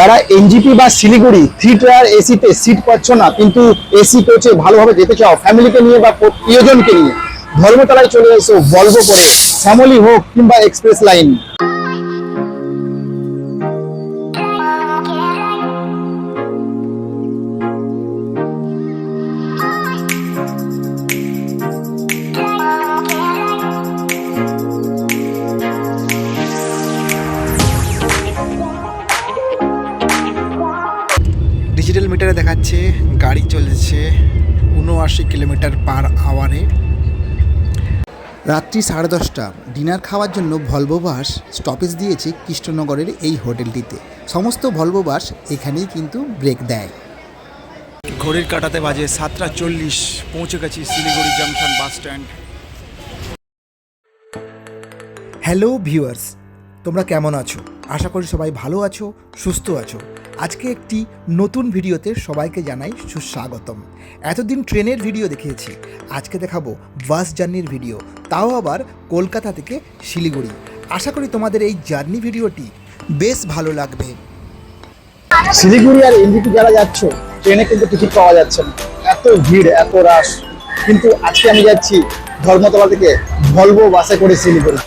যারা এনজিপি বা Siliguri three tier এসিতে সিট পাচ্ছ না, কিন্তু এসি কোচে ভালোভাবে যেতে চাও ফ্যামিলিকে নিয়ে বা প্রিয়জনকে নিয়ে, ধর্মতলায় চলে এসো ভলভো করে শ্যামলি হোক কিংবা এক্সপ্রেস লাইন উনআশি কিলোমিটার পার আওয়ারে রাত্রি সাড়ে দশটা। ডিনার খাওয়ার জন্য ভলভো বাস স্টপেজ দিয়েছে কৃষ্ণনগরের এই হোটেলটিতে। সমস্ত ভলভো বাস এখানেই কিন্তু ব্রেক দেয়। ঘড়ির কাটাতে বাজে সাতটা চল্লিশ। পৌঁছে গেছি Siliguri junction bus stand. Hello viewers তোমরা কেমন আছো? আশা করি সবাই ভালো আছো সুস্থ আছো। আজকে একটি নতুন ভিডিওতে সবাইকে জানাই সুস্বাগতম। এতদিন ট্রেনের ভিডিও দেখিয়েছি আজকে দেখাবো বাস জার্নির ভিডিও তাও আবার কলকাতা থেকে শিলিগুড়ি। আশা করি তোমাদের এই জার্নি ভিডিওটি বেশ ভালো লাগবে। শিলিগুড়ি আর এনজিপি যারা যাচ্ছ ট্রেনে কিন্তু টিকিট পাওয়া যাচ্ছে না। এত ভিড় এত রাশ কিন্তু আজকে আমি যাচ্ছি ধর্মতলা থেকে ভলভো বাসে করে শিলিগুড়ি।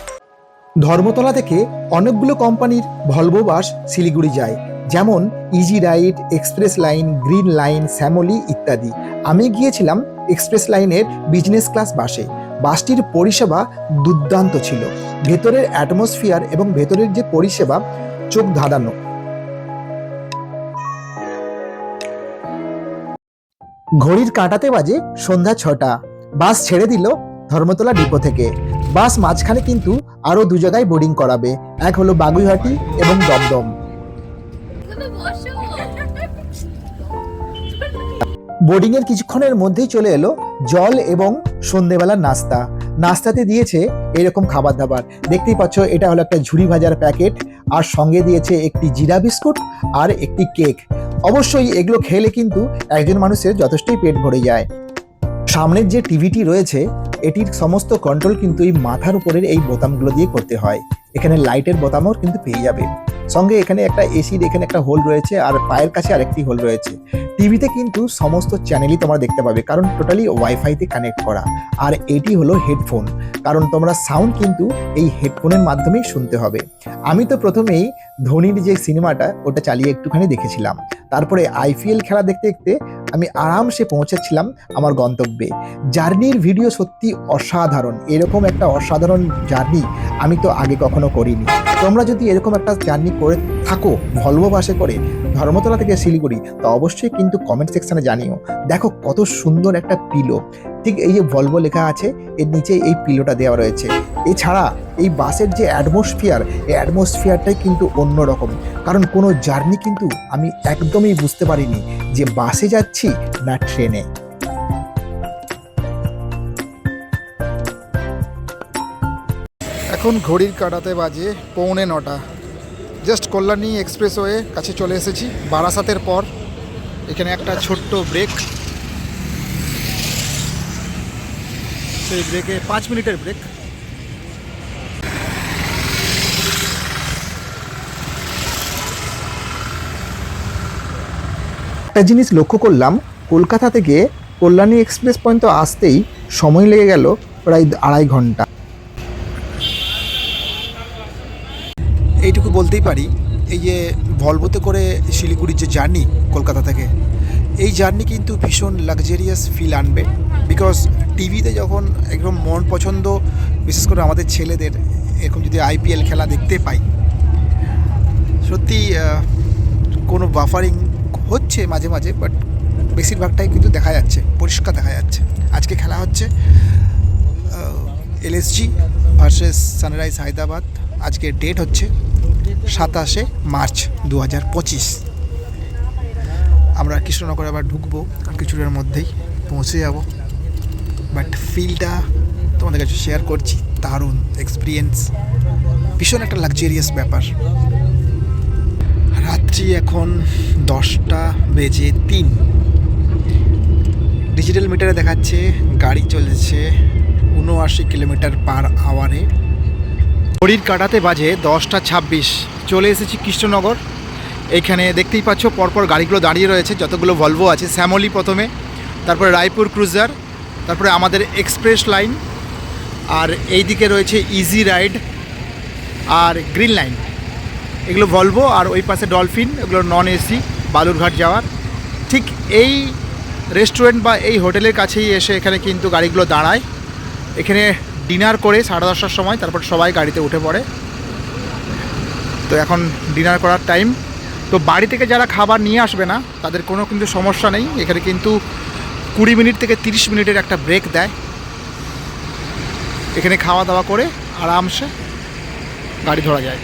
ধর্মতলা থেকে অনেকগুলো কোম্পানির ভলভো বাস শিলিগুড়ি যায়। যেমন easy ride express line green line Shyamoli ইত্যাদি। আমি গিয়েছিলাম এক্সপ্রেস লাইনের বিজনেস ক্লাস বাসে বাসটির পরিষেবা দুর্দান্ত ছিল। ভেতরের অ্যাটমসফিয়ার এবং ভেতরের যে পরিষেবা, চোখ ধাঁধানো। ঘড়ির কাঁটাতে বাজে সন্ধ্যা ছটা। বাস ছেড়ে দিল ধর্মতলা ডিপো থেকে। বাস মাঝখানে কিন্তু আরও দু জায়গায় বোর্ডিং করাবে। এক হলো বাগুইহাটি এবং দমদম। বোর্ডিং এর কিছুক্ষণের মধ্যেই চলে এলো জল এবং সন্ধেবেলার নাস্তা। নাস্তাতে দিয়েছে এরকম খাবার দাবার দেখতেই পাচ্ছ, এটা হলো একটা ঝুড়ি ভাজার প্যাকেট, আর সঙ্গে দিয়েছে একটি জিরা বিস্কুট আর একটি কেক। অবশ্যই এগুলো খেলে কিন্তু একজন মানুষের যথেষ্টই পেট ভরে যায়। সামনের যে টিভিটি রয়েছে, এটির সমস্ত কন্ট্রোল কিন্তু এই মাথার উপরের এই বোতামগুলো দিয়ে করতে হয়। এখানে লাইটের বোতামও কিন্তু পেয়ে যাবে। সঙ্গে এখানে একটা এসির এখানে একটা হোল রয়েছে আর পায়ের কাছে আরেকটি হোল রয়েছে। টিভিতে কিন্তু সমস্ত চ্যানেলই তোমরা দেখতে পাবে, কারণ টোটালি ওয়াইফাইতে কানেক্ট করা। আর এটি হলো হেডফোন কারণ তোমরা সাউন্ড কিন্তু এই হেডফোনের মাধ্যমেই শুনতে হবে। আমি তো প্রথমেই ধোনির যে সিনেমাটা, ওটা চালিয়ে একটুখানি দেখেছিলাম। তারপরে আইপিএল খেলা দেখতে দেখতে আমি আরামসে পৌঁছেছিলাম আমার গন্তব্যে। জার্নির ভিডিও সত্যি অসাধারণ। এরকম একটা অসাধারণ জার্নি আমি তো আগে কখনো করিনি। তোমরা যদি এরকম একটা জার্নি করে থাকো, ভলভো বাসে করে, ধর্মতলা থেকে শিলিগুড়ি, তো অবশ্যই কিন্তু কমেন্ট সেকশনে জানিও। দেখো কত সুন্দর একটা পিলো ঠিক এই যে ভলভো লেখা আছে, এর নিচে এই পিলোটা দেওয়া রয়েছে। এছাড়া এই বাসের যে অ্যাটমসফিয়ার এই অ্যাটমসফিয়ারটাই কিন্তু অন্যরকম কারণ কোনো জার্নি কিন্তু আমি একদমই বুঝতে পারিনি যে বাসে যাচ্ছি না ট্রেনে। এখন ঘড়ির কাটাতে বাজে পৌনে নটা। জাস্ট কল্যাণী এক্সপ্রেসওয়ে কাছে চলে এসেছি। বারাসাতের পর। এখানে একটা ছোট্ট ব্রেক সেই ব্রেকে পাঁচ মিনিটের ব্রেক। একটা জিনিস লক্ষ্য করলাম কলকাতা থেকে কল্যাণী এক্সপ্রেস পর্যন্ত আসতেই সময় লেগে গেল প্রায় আড়াই ঘণ্টা। এইটুকু বলতেই পারি এই যে ভলভোতে করে শিলিগুড়ির যে জার্নি কলকাতা থেকে এই জার্নি কিন্তু ভীষণ লাক্সারিয়াস ফিল আনবে। বিকজ টিভিতে যখন একদম মন পছন্দ, বিশেষ করে আমাদের ছেলেদের, এরকম যদি আইপিএল খেলা দেখতে পাই, সত্যি কোনো বাফারিং হচ্ছে মাঝে মাঝে বাট বেশিরভাগটাই কিন্তু দেখা যাচ্ছে, পরিষ্কার দেখা যাচ্ছে। আজকে খেলা হচ্ছে এলএসজি ভার্সেস সানরাইজ হায়দ্রাবাদ আজকে ডেট হচ্ছে সাতাশে মার্চ দু হাজার পঁচিশ। আমরা কৃষ্ণনগর আবার ঢুকবো আর কিছুটার মধ্যেই পৌঁছে যাব। বাট ফিলটা তোমাদের কাছে শেয়ার করছি, দারুণ এক্সপিরিয়েন্স ভীষণ একটা লাক্সারিয়াস ব্যাপার। রাত্রি এখন দশটা বেজে তিন। ডিজিটাল মিটারে দেখাচ্ছে, গাড়ি চলেছে উনআশি কিলোমিটার পার আওয়ারে ঘড়ির কাটাতে বাজে দশটা ছাব্বিশ। চলে এসেছি কৃষ্ণনগর। এখানে দেখতেই পাচ্ছ, পরপর গাড়িগুলো দাঁড়িয়ে রয়েছে, যতগুলো ভলভো আছে, শ্যামলি প্রথমে, তারপরে রায়পুর ক্রুজার তারপরে আমাদের এক্সপ্রেস লাইন, আর এইদিকে রয়েছে ইজি রাইড আর গ্রিন লাইন এগুলো ভলভো আর ওই পাশে ডলফিন এগুলো নন এসি বালুরঘাট যাওয়ার। ঠিক এই রেস্টুরেন্ট বা এই হোটেলের কাছেই এসে এখানে কিন্তু গাড়িগুলো দাঁড়ায়। এখানে ডিনার করে সাড়ে দশটার সময়, তারপর সবাই গাড়িতে উঠে পড়ে। তো এখন ডিনার করার টাইম তো বাড়ি থেকে যারা খাবার নিয়ে আসবে না, তাদের কোনো কিন্তু সমস্যা নেই। এখানে কিন্তু কুড়ি মিনিট থেকে তিরিশ মিনিটের একটা ব্রেক দেয়। এখানে খাওয়া দাওয়া করে আরামসে গাড়ি ধরা যায়।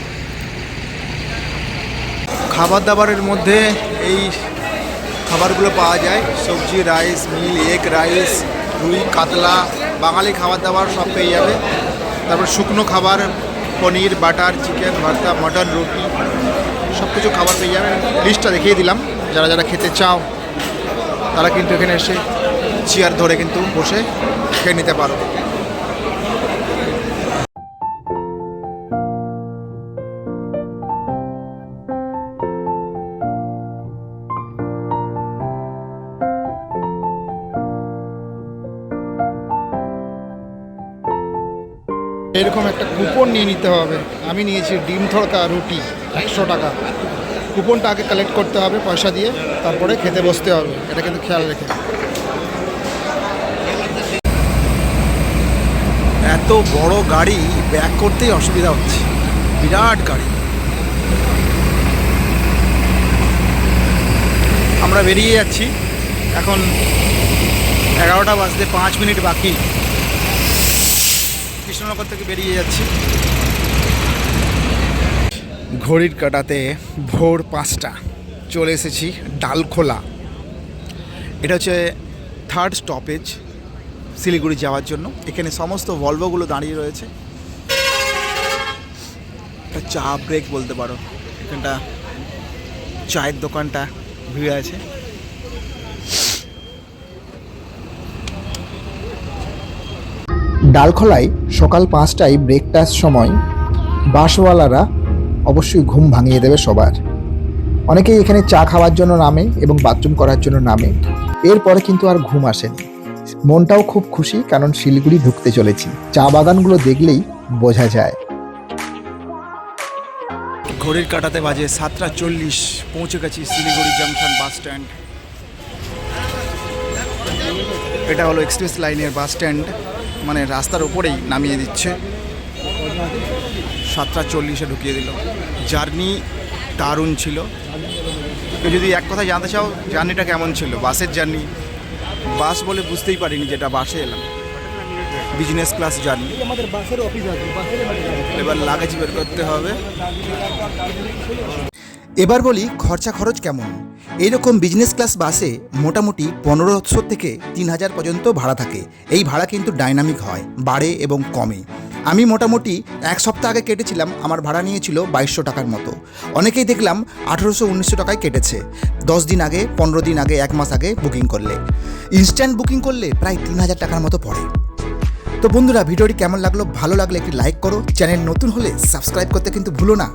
খাবার দাবারের মধ্যে এই খাবারগুলো পাওয়া যায়। সবজি রাইস মিল এগ রাইস রুই, কাতলা, বাঙালি খাবার দাবার সব পেয়ে যাবে। তারপর শুকনো খাবার, পনির, বাটার, চিকেন, ভর্তা, মটন, রুটি সব কিছু খাবার পেয়ে যাবে লিস্টটা দেখিয়ে দিলাম। যারা যারা খেতে চাও, তারা কিন্তু এখানে এসে চেয়ার ধরে কিন্তু বসে খেয়ে নিতে পারো। এরকম একটা কুপন নিয়ে নিতে হবে। আমি নিয়েছি ডিম তড়কা রুটি, একশো টাকা। কুপনটা আগে কালেক্ট করতে হবে পয়সা দিয়ে, তারপরে খেতে বসতে হবে। এটা কিন্তু খেয়াল রেখে। এত বড় গাড়ি ব্যাক করতেই অসুবিধা হচ্ছে। বিরাট গাড়ি। আমরা বেরিয়ে যাচ্ছি। এখন এগারোটা বাজতে পাঁচ মিনিট বাকি। কৃষ্ণনগর থেকে বেরিয়ে যাচ্ছি। ঘড়ির কাটাতে ভোর পাঁচটা। চলে এসেছি ডালখোলা। এটা হচ্ছে থার্ড স্টপেজ শিলিগুড়ি যাওয়ার জন্য। এখানে সমস্ত ভলভোগুলো দাঁড়িয়ে রয়েছে। একটা চা ব্রেক বলতে পারো। এখানটা চায়ের দোকানটা ভিড় আছে। ডালখোলায় সকাল পাঁচটায় ব্রেকটার সময় বাসওয়ালারা অবশ্যই ঘুম ভাঙিয়ে দেবে সবার। অনেকেই এখানে চা খাওয়ার জন্য নামে এবং বাথরুম করার জন্য নামে। এরপরে কিন্তু আর ঘুম আসেনি। মনটাও খুব খুশি কারণ শিলিগুড়ি ঢুকতে চলেছি। চা বাগানগুলো দেখলেই বোঝা যায়। ঘড়ির কাটাতে বাজে সাতটা চল্লিশ, পৌঁছে গেছি শিলিগুড়ি জাংশন বাস স্ট্যান্ড। এটা হলো এক্সপ্রেস লাইনের বাস স্ট্যান্ড মানে রাস্তার উপরেই নামিয়ে দিচ্ছে। সাতটা চল্লিশে ঢুকিয়ে দিল। জার্নি দারুণ ছিল। যদি এক কথা জানতে চাও, জার্নিটা কেমন ছিল? বাসের জার্নি বাস বলে বুঝতেই পারিনি যেটা বাসে এলাম। বিজনেস ক্লাস জার্নি এবার লাগেজ বের করতে হবে। এবার বলি, খরচা খরচ কেমন? এইরকম বিজনেস ক্লাস বাসে মোটামুটি পনেরোশো থেকে তিন হাজার পর্যন্ত ভাড়া থাকে। এই ভাড়া কিন্তু ডাইনামিক হয়, বাড়ে এবং কমে। আমি মোটামুটি এক সপ্তাহ আগে কেটেছিলাম, আমার ভাড়া নিয়েছিল বাইশশো টাকার মতো। অনেকেই দেখলাম আঠেরোশো উনিশশো টাকায় কেটেছে। দশ দিন আগে, পনেরো দিন আগে, এক মাস আগে বুকিং করলে। ইনস্ট্যান্ট বুকিং করলে প্রায় তিন হাজার টাকার মতো পড়ে। তো বন্ধুরা, ভিডিওটি কেমন লাগল? ভালো লাগলে একটি লাইক করো। চ্যানেল নতুন হলে সাবস্ক্রাইব করতে কিন্তু ভুলো না।